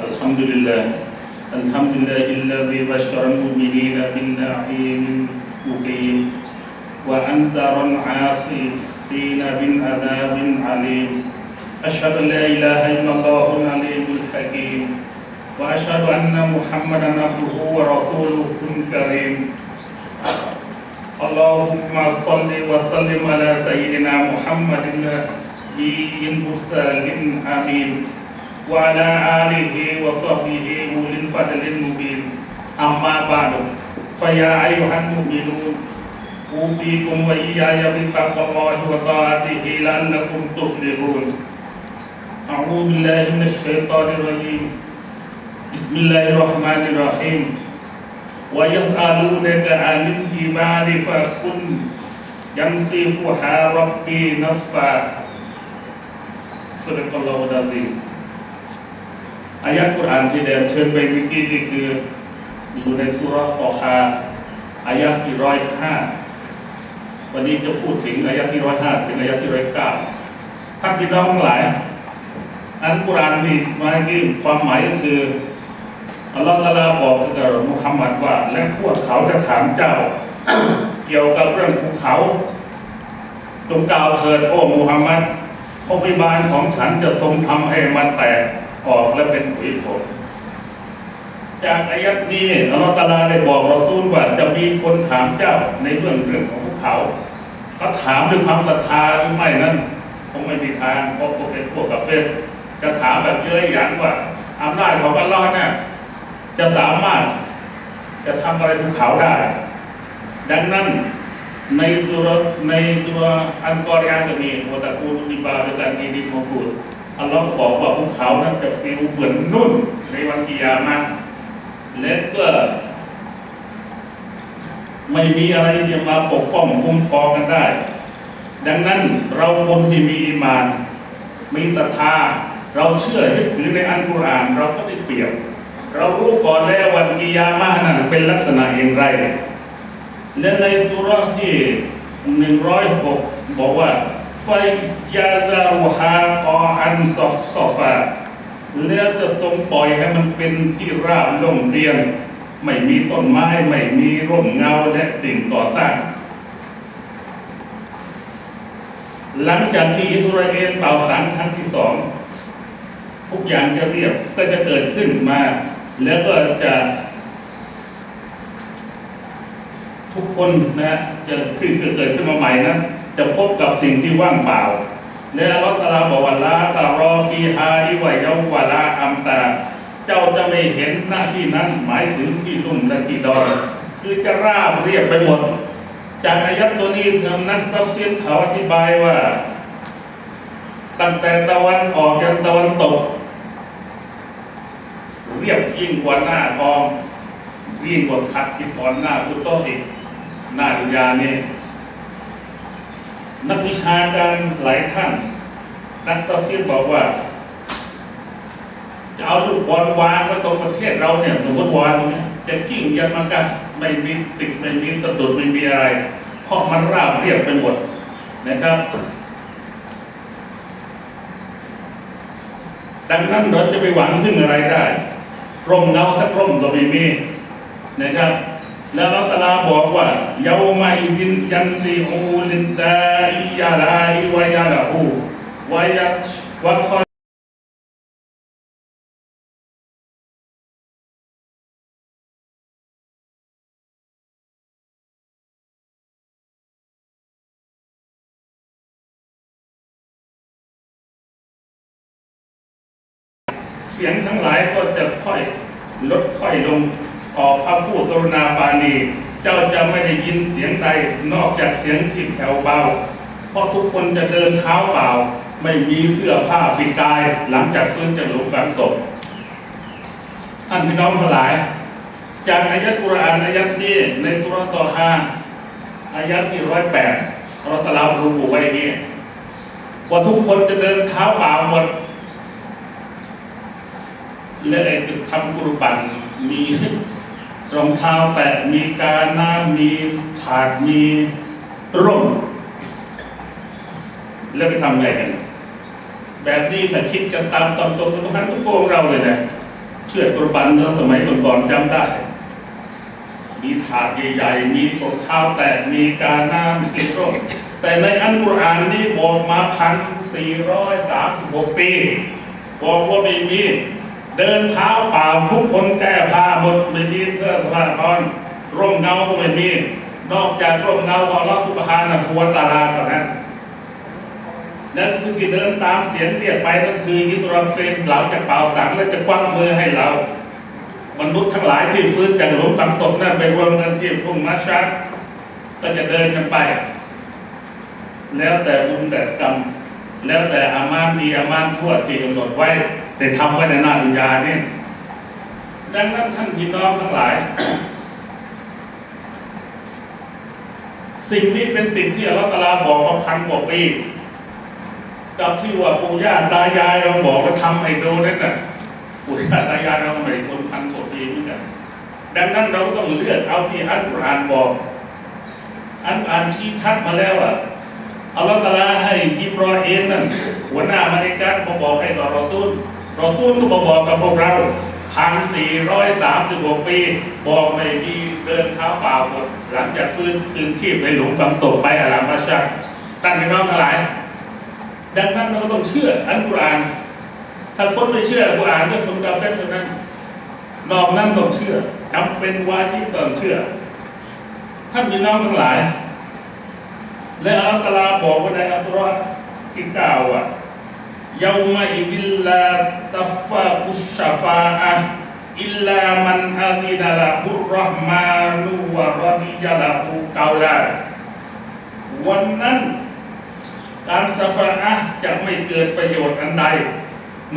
الحمد لله. الحمد لله الذي بشر المؤمنين بالنعيم المقيم وأنذر العاصين من عذاب عليم أشهد أن لا إله إلا الله العليم الحكيم وأشهد أن محمدا عبده ورسوله الكريم. اللهم صل وسلم على سيدنا محمد النبي المرسل الأمين. وعلى آله وصحبه أولي الفضل المبين أما بعد فيا أيها المؤمنون أوصيكم وإياي بتقوى الله وطاعته لعلكم تفلحون. أعوذ بالله من الشيطان الرجيم. بسم الله الرحمن الرحيم. ويسألونك عن الجبال فقل ينصفها ربي نصفا صدق الله العظيم. อายะกุรอานที่เดินเชิญไปเมื่อกี้นี่คืออยู่ในสุรตอฮาอายะที่ร้อยห้าวันนี้จะพูดถึงอายะที่ร้อยห้าถึงอายะที่ร้อยเก้าท่านพี่น้องทั้งหลาย อันกุรอานมีมาที่ความหมายก็คืออัลลอฮฺตะลาบอกกับมุฮัมมัดว่า และพวกเขาจะถามเจ้า เกี่ยวกับเรื่องภูเขาจงกล่าวเถิดโอ้มุฮัมมัดพระพิบาลของฉันจะทรงทำให้มันแตก ออกและเป็นผุยผงจากอายัดนี้อัลลอฮฺตะลาได้บอกเราซูลว่าจะมีคนถามเจ้าในเรื่องเรื่องของภูเขาเขาถามด้วยความศรัทธาหรือไม่นั้นคงไม่มีทางเพราะพวกเป็นพวกกับเฟสจะถามแบบเย้ยหยันว่าอำนาจของอัลลอฮ์เนี่ยจะสามารถจะทำอะไรภูเขาได้ ดังนั้นในตัวในตัวอันกอริยานจะมีโมตะกูรุนิบาหรือการดีดิมฟูด อัลลอฮ์บอกว่าภูเขานั้นจะปลิวเหมือนนุ่นในวันกิยามะและก็ไม่มีอะไรที่จะมาปกป้องคุ้มครองกันได้ ดังนั้นเราคนที่มีอีมาน มีศรัทธา เราเชื่อยึดถือในอันกุรอาน เราก็ได้เปรียบ เรารู้ก่อนแล้ววันกิยามะนั้นเป็นลักษณะอย่างไรและในสุราะห์ที่หนึ่งร้อยหกบอกว่า ยาซารุฮากออันซอฟซอฟาแล้วจะตรงปล่อยให้มันเป็นที่ราบล่มเรียนไม่มีต้นไม้ ไม่มีร่มเงาและสิ่งก่อสร้าง หลังจากที่อิสราเอลเป่าสังครั้งที่สอง ทุกอย่างจะเรียบก็จะเกิดขึ้นมา แล้วก็จะทุกคนนะจะขึ้นจะเกิดขึ้นมาใหม่นะ จะพบกับสิ่งที่ว่างเปล่าและอัลลอฮฺตะอาลาบว่าลาตารอฟีฮาอิวะเยาวะลาอัมตา เจ้าจะไม่เห็นหน้าที่นั้นหมายถึงที่ลุ่มและที่ดอนคือจะราบเรียบไปหมด จากอายัดตัวนี้ทานักตัฟซีรเขาอธิบายว่า ตั้งแต่ตะวันออกจนตะวันตก เรียบยิ่งกว่าหน้าทองยิ่งกว่าขัดที่ก่อนหน้าพุทโตอีกหน้าดุยานี่ นักวิชาการหลายท่านนักตัฟซีรบอกว่าจะเอาลูกบอลวางไว้ตรงประเทศเราเนี่ยสมมติวางจะกิ้งยันมันกันไม่มีติดไม่มีสะดุดไม่มีอะไรเพราะมันราบเรียบไปหมดนะครับ ดังนั้นเราจะไปหวังพึ่งอะไรได้ร่มเงาสักร่มก็ไม่มีนะครับ แล้วอัตะลาบอกว่าเยาวมาอินยันซีอูลินตาอิยาลาอิวายาลาหูวายัวะคอเสียงทั้งหลายก็จะค่อยลดค่อยลง ออกคำพูดกรุณาปาณี เจ้าจะไม่ได้ยินเสียงใดนอกจากเสียงที่แผ่วเบา เพราะทุกคนจะเดินเท้าเปล่า ไม่มีเสื้อผ้าปิดกาย หลังจากฟื้นจากหลุมฝังศพท่านพี่น้องทั้งหลาย จากอายะกุรอานอายัดนี้ในสุรต่อฮาอายัดที่ร้อยแปดเราตะลารูบุไว้อย่นี้ว่าทุกคนจะเดินเท้าเปล่าหมดและไอ้จุดทำกุรบันมี รองเท้าแตะมีการน้ำมีถาดมีร่ม แล้วก็ทำอะไงกัน แบบนี้ถ้าคิดกันตามตอนตรงทุกท่านทุกพวกเราเลยนะเชื่อกุรบันเมื่อสมัยก่อนๆจำได้ มีถาดใหญ่ๆมีรองเท้าแตะมีกาหน้ามีร่ม แต่ในอันกุรอานนี่บอกมาพันสี่ร้อยสามสิบหกปีบอกว่าไม่มีเดินเท้าเปล่าทุกคนแก้ผ้าหมดไม่มีเสื้อ ผ้านอนร่มเงาก็ไม่มีนอกจากร่มเงาของอัลลอฮฺสุบฮานะฮูวะตาลาเท่านั้นนั่นคือที่เดินตามเสียงเรียกไปนั่นคืออิสราเฟลเหล่าจะเป่าสังและจะคว้างมือให้เรา มนุษย์ทั้งหลายที่ฟื้นจากหลุมฝังศพนั่นไปรวมกันที่พุ่งมัชชัดก็จะเดินกันไป แล้วแต่บุญแต่กรรมแล้วแต่อามานดีอามานทั่วที่กำหนดไว้ได้ทำไว้ในหน้าดุนยานี่ ดังนั้นท่านพี่น้องทั้งหลาย สิ่งนี้เป็นสิ่งที่อัลลอฮฺตะลาบอกมาพันกว่าปีกับที่ว่าปู่ย่าตายายเราบอกว่าทำให้ดูนั่นน่ะปู่ย่าตายายเราไม่คนพันกว่าปีเหมือนกันดังนั้นเราต้องเลือกเอาที่อัลกุรอานบอก อันอ่านชี้ชัดมาแล้วอะอัลลอฮฺตะอาลาให้อิบรอฮิมนั่นหัวหน้ามาในการมาบอกให้ต่อรอซูลรอซูลก็มาบอกกับพวกเรา พันสี่ร้อยสามสิบหกปี บอกไม่มีเดินเท้าเปล่าหมด หลังจากฟื้นคืนชีพในหลุมฝังศพไปอาลามาชักท่านพี่น้องทั้งหลาย ดังนั้นเราก็ต้องเชื่ออันกุรอานถ้าคนไม่เชื่อกุรอานก็คนกาเฟรเท่านั้นนอกนั้นต้องเชื่อจำเป็นวาจิบต้องเชื่อ ท่านพี่น้องทั้งหลาย และอัลลอฮฺตะอาลาบอกว่าในอัลกุรอานที่เก้าอะยามาอิตัฟฟาคุชชาฟาอะ อิลลามันอาดินาละฮุรเราะห์มานุวะรอดิยะละฮูเกาลาวันนั้นการสฟาอะห์จะไม่เกิดประโยชน์อันใด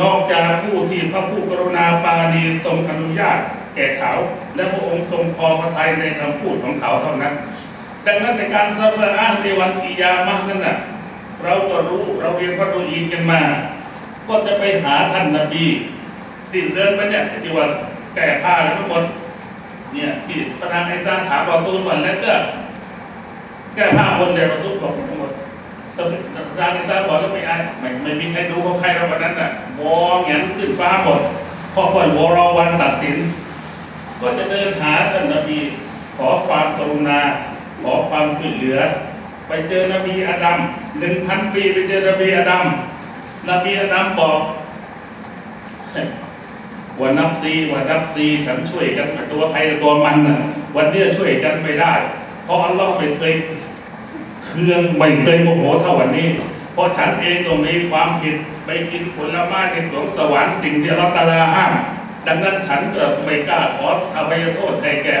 นอกจากผู้ที่พระผู้กรุณาปาณีทรงอนุญาตแก่เขา และพระองค์ทรงพอพระทัยในคำพูดของเขาเท่านั้น ดังนั้นในการสฟาอะห์ในวันกิยามะนั้นน่ะ เราก็รู้เราเรียนพระดูอีนกันมา ก็จะไปหาท่านนบีที่เดินไปเนี่ยที่ว่าแก่ผ้าแล้วทั้งหมดเนี่ยที่ประธานไอ้ซาถามเรอซูลก่อนแล้วก็แก้ผ้าบนเดียวรอซูลบอกทั้งหมดสมรานอิสลาบอกแล้วไม่อายไม่ไม่มีใครดูเขาใครเราวันนั้นน่ะมองเห็นขึ้นฟ้าหมดพอคนวรอวันตัดสิน ก็จะเดินหาท่านนบีขอความกรุณาขอความช่วยเหลือ ไปเจอนบีอาดัม หนึ่งพันปีไปเจอนบีอาดัมนบีอาดัมบอกว่านับซีว่านับซีฉันช่วยกันตัวใครตัวมันน่ะวันนี้ช่วยกันไม่ได้ เพราะอัลลอฮ์ไม่เคยเครื่องไม่เคยโมโหเท่าวันนี้ เพราะฉันเองก็มีความผิดไปกินผลไม้ในสวงสวรรค์สิ่งที่เราตาลาห้ามดังนั้นฉันก็ไม่กล้าขออภัยโทษให้แก่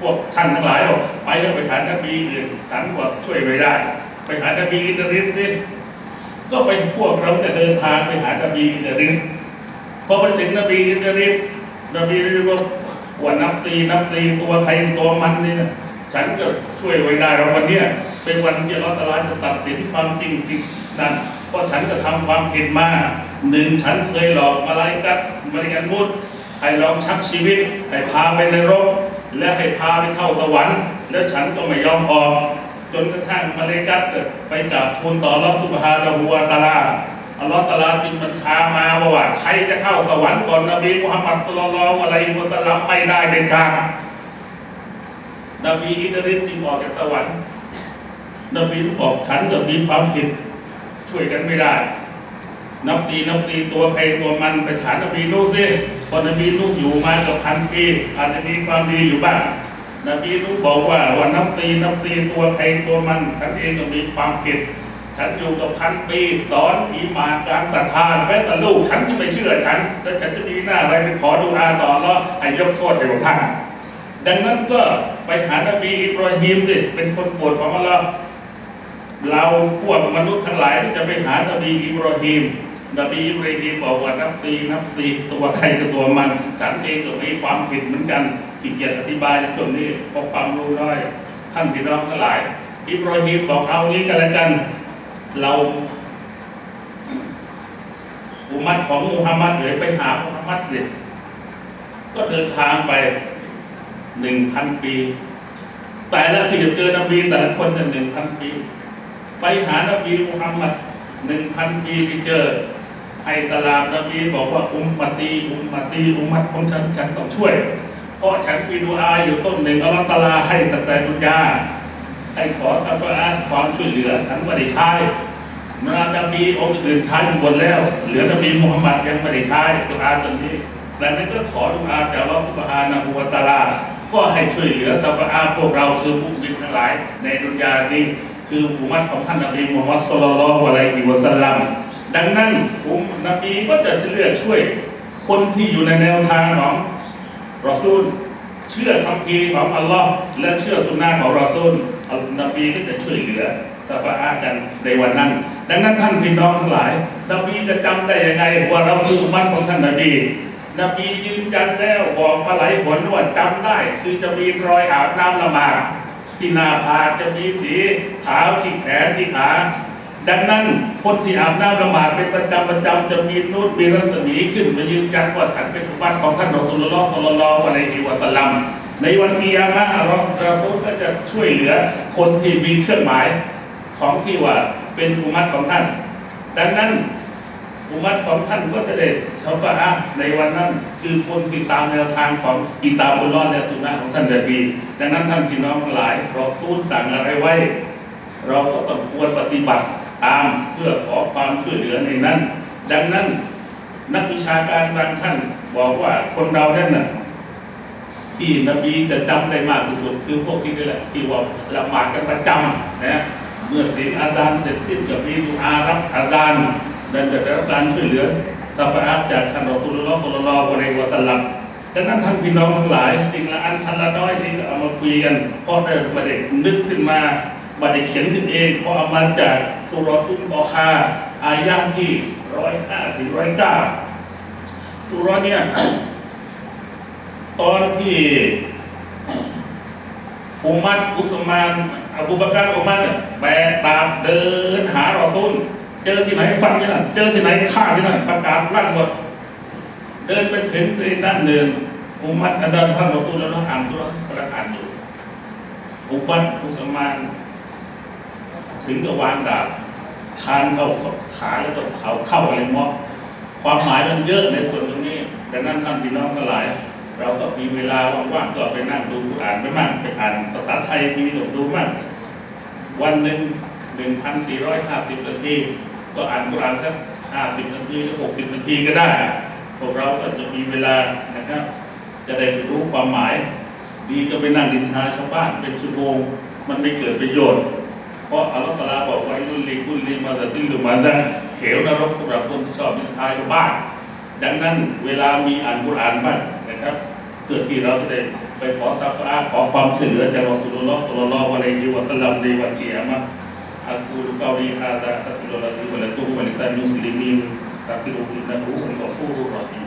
พวกท่านทั้งหลายหรอกไปก็ไปหานบีอื่นฉันก็ช่วยไม่ได้ ไปหานบีอินเดริสนี่ก็ไปพวกเราจะเดินทางไปหานบีอินเดริสพอไปถึงนบีอินเดริสนบีเรียกว่าว่านับตีนับตีตัวใครตัวมันนี่นะฉันก็ช่วยไว้ได้เราวันเนี้ยเป็นวันที่เราตลาจะตัดสินความจริงจริงนั่นเพราะฉันจะทำความผิดมาหนึ่งฉันเคยหลอกมาลายกัดมาริกันมุดให้ลองชักชีวิตให้พาไปในรกและให้พาไปเข้าสวรรค์ แล้วฉันก็ไม่ยอมออก นกระทั่งมาเลกัดไปจับทูลต่อรับสุภาดาหัวตาลาอัลลอฮฺตาลาจึงบัญชามาว่าใครจะเข้าสวรรค์ก่อนนบีมุฮัมมัดสุลลัลอฮุอะลัยฮิวะสัลลัมไม่ได้เด็ดขาดนบีอิดริสจึงออกจากสวรรค์นบีบอกฉันก็มีความผิดช่วยกันไม่ได้ นับซีนับซีตัวใครตัวมันไปถามนบีลูกสิพอนบีลูกอยู่มากับพันปีอาจจะมีความดีอยู่บ้าง นบีลูกบอกว่าวันนับซีนับซีตัวใครตัวมันฉันเองก็มีความผิดฉันอยู่กับพันปีสอนอีมาการศรัทธาแม้แต่ลูกฉันที่ไม่เชื่อฉันแล้วฉันจะมีหน้าอะไรไปขอดูอาต่อแล้วให้ยกโทษให้กับท่านดังนั้นก็ไปหานบีอิบราฮิมสิเป็นคนโปรดของอัลลอฮ์เราพวกมนุษย์ทั้งหลายที่จะไปหานบีอิบราฮิมนบีอิบราฮิมบอกว่านับซีนับซีตัวใครกับตัวมันฉันเองก็มีความผิดเหมือนกัน ขี้เกียจอธิบายในส่วนนี้เพราะความรู้น้อยท่านพี่น้องทั้งหลาย อิบราฮิมบอกเอานี้กันล้วกัน เราอุมัตของมุฮัมมัดเลยไปหามุฮัมมัดสิก็เดินทางไปหนึ่งพันปี แต่ละที่จะเจอนบีแต่ละคนหนึ่งพันปี ไปหานบีมุฮัมมัดหนึ่งพันปีที่เจอให้ตลาดนบีบอกว่าอุมมตีอุมมตีอุมมัดของฉันฉันต้องช่วย เพราะฉันมีดูอาอยู่ต้นหนึ่งอัลลอฮฺตะลาให้ตั้งแต่ดุนยาให้ขอสัพพะความช่วยเหลือฉันไม่ได้ใช้มื่อนบีองค์อื่นใช้หมดแล้ว เหลือนบีมุฮัมมัดยังไม่ได้ใช้ดุอาตรงนี้ดังนั้นก็ขอดุอาจากอัลลอฮฺสุบฮานะฮูวะตะอาลา ก็ให้ช่วยเหลือสัพพะพวกเราคือผู้บินทั้งหลาย ในดุนยานี้คืออุมัตของท่านนบีมุฮัมมัดสุลลัลลอฮุอะลัยฮิวะสัลลัมดังนั้นอุมนบีก็จะเลือกช่วย คนที่อยู่ในแนวทางของ รอซูล เชื่อคำพีของอัลลอฮ์และเชื่อสุนนะของรอซูลอัลนบีก็จะช่วยเหลือสัพพะกันในวันนั้น ดังนั้นท่านพี่น้องทั้งหลาย นบีจะจำได้ยังไงว่าเราคือมัตของท่านนบีนบียืนยันแล้วบอกมาหลายผลว่าจำได้ คือจะมีรอยอาบน้ำละมาดที่นาผาจะมีสีขาวที่แขนที่ขา ดังนั้นคนที่อาบน้ำละหมาดเป็นประจำประจำจะมีนูตมีรัศมีขึ้นมายืนยันว่าฉันเป็นบัติของท่านรอสุลลอฮ์สัลลอฮุอะลัยฮิวะสัลลัมในวันกิยามะห์เราเราก็จะช่วยเหลือคนที่มีเครื่องหมายของที่ว่าเป็นอุมัตของท่าน ดังนั้นอุมัตของท่านก็จะได้ชาวบ้าในวันนั้น คือคนติดตามแนวทางของกิตาบุลลอฮ์และสุนนะของท่านเดบีดังนั้นท่านพี่น้องหลายเราตูนสั่งอะไรไว้ เราก็ต้องควรปฏิบัติ ตามเพื่อขอความช่วยเหลือในนั้น ดังนั้นนักวิชาการบางท่านบอกว่าคนเราท่านน่ะที่นบีจะจำได้มากที่สุดคือพวกที่นี่แหละที่ว่าละหมาดกันประจำนะเมื่อเสียงอาจารย์เสร็จสิ้นกับมีดูอารับอาจารย์ dan จะได้รับการช่วยเหลือสาฟาจากท่านรอสุลลอฮ์สุลลอฮุอะลัยฮิวะสัลลัมดังนั้นท่านพี่น้องทั้งหลาย สิ่งละอันพันละน้อยที่เอามาคุยกันเพราะได้มาได้นึกขึ้นมา มาได้เขียนขึ้นเองเพราะเอามาจากสุรทุนบอคาอายะที่ร้อยห้าถึงร้อยเก้าสุรเนี่ยตอนที่อุมัดอุสมานอบูบากรอุมัดแบกตามเดินหารอซูลเจอที่ไหนฟันที่นั่นเจอที่ไหนฆ่าที่นั่นประกาศลั่นหมดเดินไปถึงในด้านหนึ่งอุมัดอาจารย์ท่านราพูดแล้วเราอ่านตัวประอ่านอยู่อุมัดอุสมาน ถึงกับวางดาบคานเข้าขาแล้วก็เขาเข้าอะไรมอความหมายมันเยอะในส่วนตรงนี้ดังนั้นท่านพี่น้องทั้งหลาย เราก็มีเวลาว่างๆก็ไปนั่งดูอ่านไปมากไปอ่านภาษาไทยมีหนูดูมาก วันหนึ่งหนึ่งพันสี่ร้อยห้าสิบนาทีก็อ่านกุรานสักห้าสิบนาทีหรือหกสิบนาทีก็ได้พวกเราก็จะมีเวลานะครับ จะได้รู้ความหมาย ดีก็ไปนั่งดินทาชาวบ้านเป็นชั่วโมงมันไม่เกิดประโยชน์ เพราะอัลลอฮฺตาลาบอกว่าอิลุลิกุลิมาตะติลุมาดันเขวนรกสรับคนที่ชอบนิทายบ้านดังนั้นเวลามีอ่านกุรอานบ้างนะครับเพื่อที่เราจะได้ไปขอซักกาขอความช่วยเหลือจากรอสุลลอฮฺสุลลอฮฺวะลัยฮิวะสลัมในวันเกียรติอัลกุรกาวีฮาตะตัสลุลลอฮิวะลัตุฮุวะลิซานุสลิมีนตักติลุอินนะฮุอัลกอฟูรุรอฮี